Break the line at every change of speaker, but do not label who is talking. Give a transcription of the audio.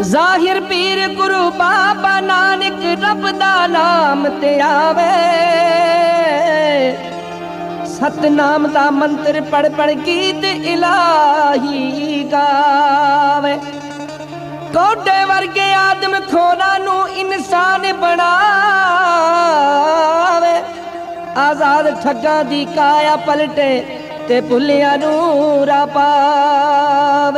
ਜ਼ਾਹਿਰ ਪੀਰ ਗੁਰੂ ਬਾਬਾ ਨਾਨਕ, ਰੱਬ ਦਾ ਨਾਮ ਤੇ ਆਵੇ। ਸਤਨਾਮ ਦਾ ਮੰਤਰ ਪੜ ਪੜ ਗੀਤ ਇਲਾਹੀ ਗਾਵੇ। ਕੋਡੇ ਵਰਗੇ ਆਦਮ ਖੋਨਾ ਨੂੰ ਇਨਸਾਨ ਬਣਾਵੇ। ਆਜ਼ਾਦ ਠੱਗਾਂ ਦੀ ਕਾਇਆ ਪਲਟੇ ਤੇ ਭੁੱਲਿਆਂ ਨੂੰ ਰਾ ਪਾਵੇ।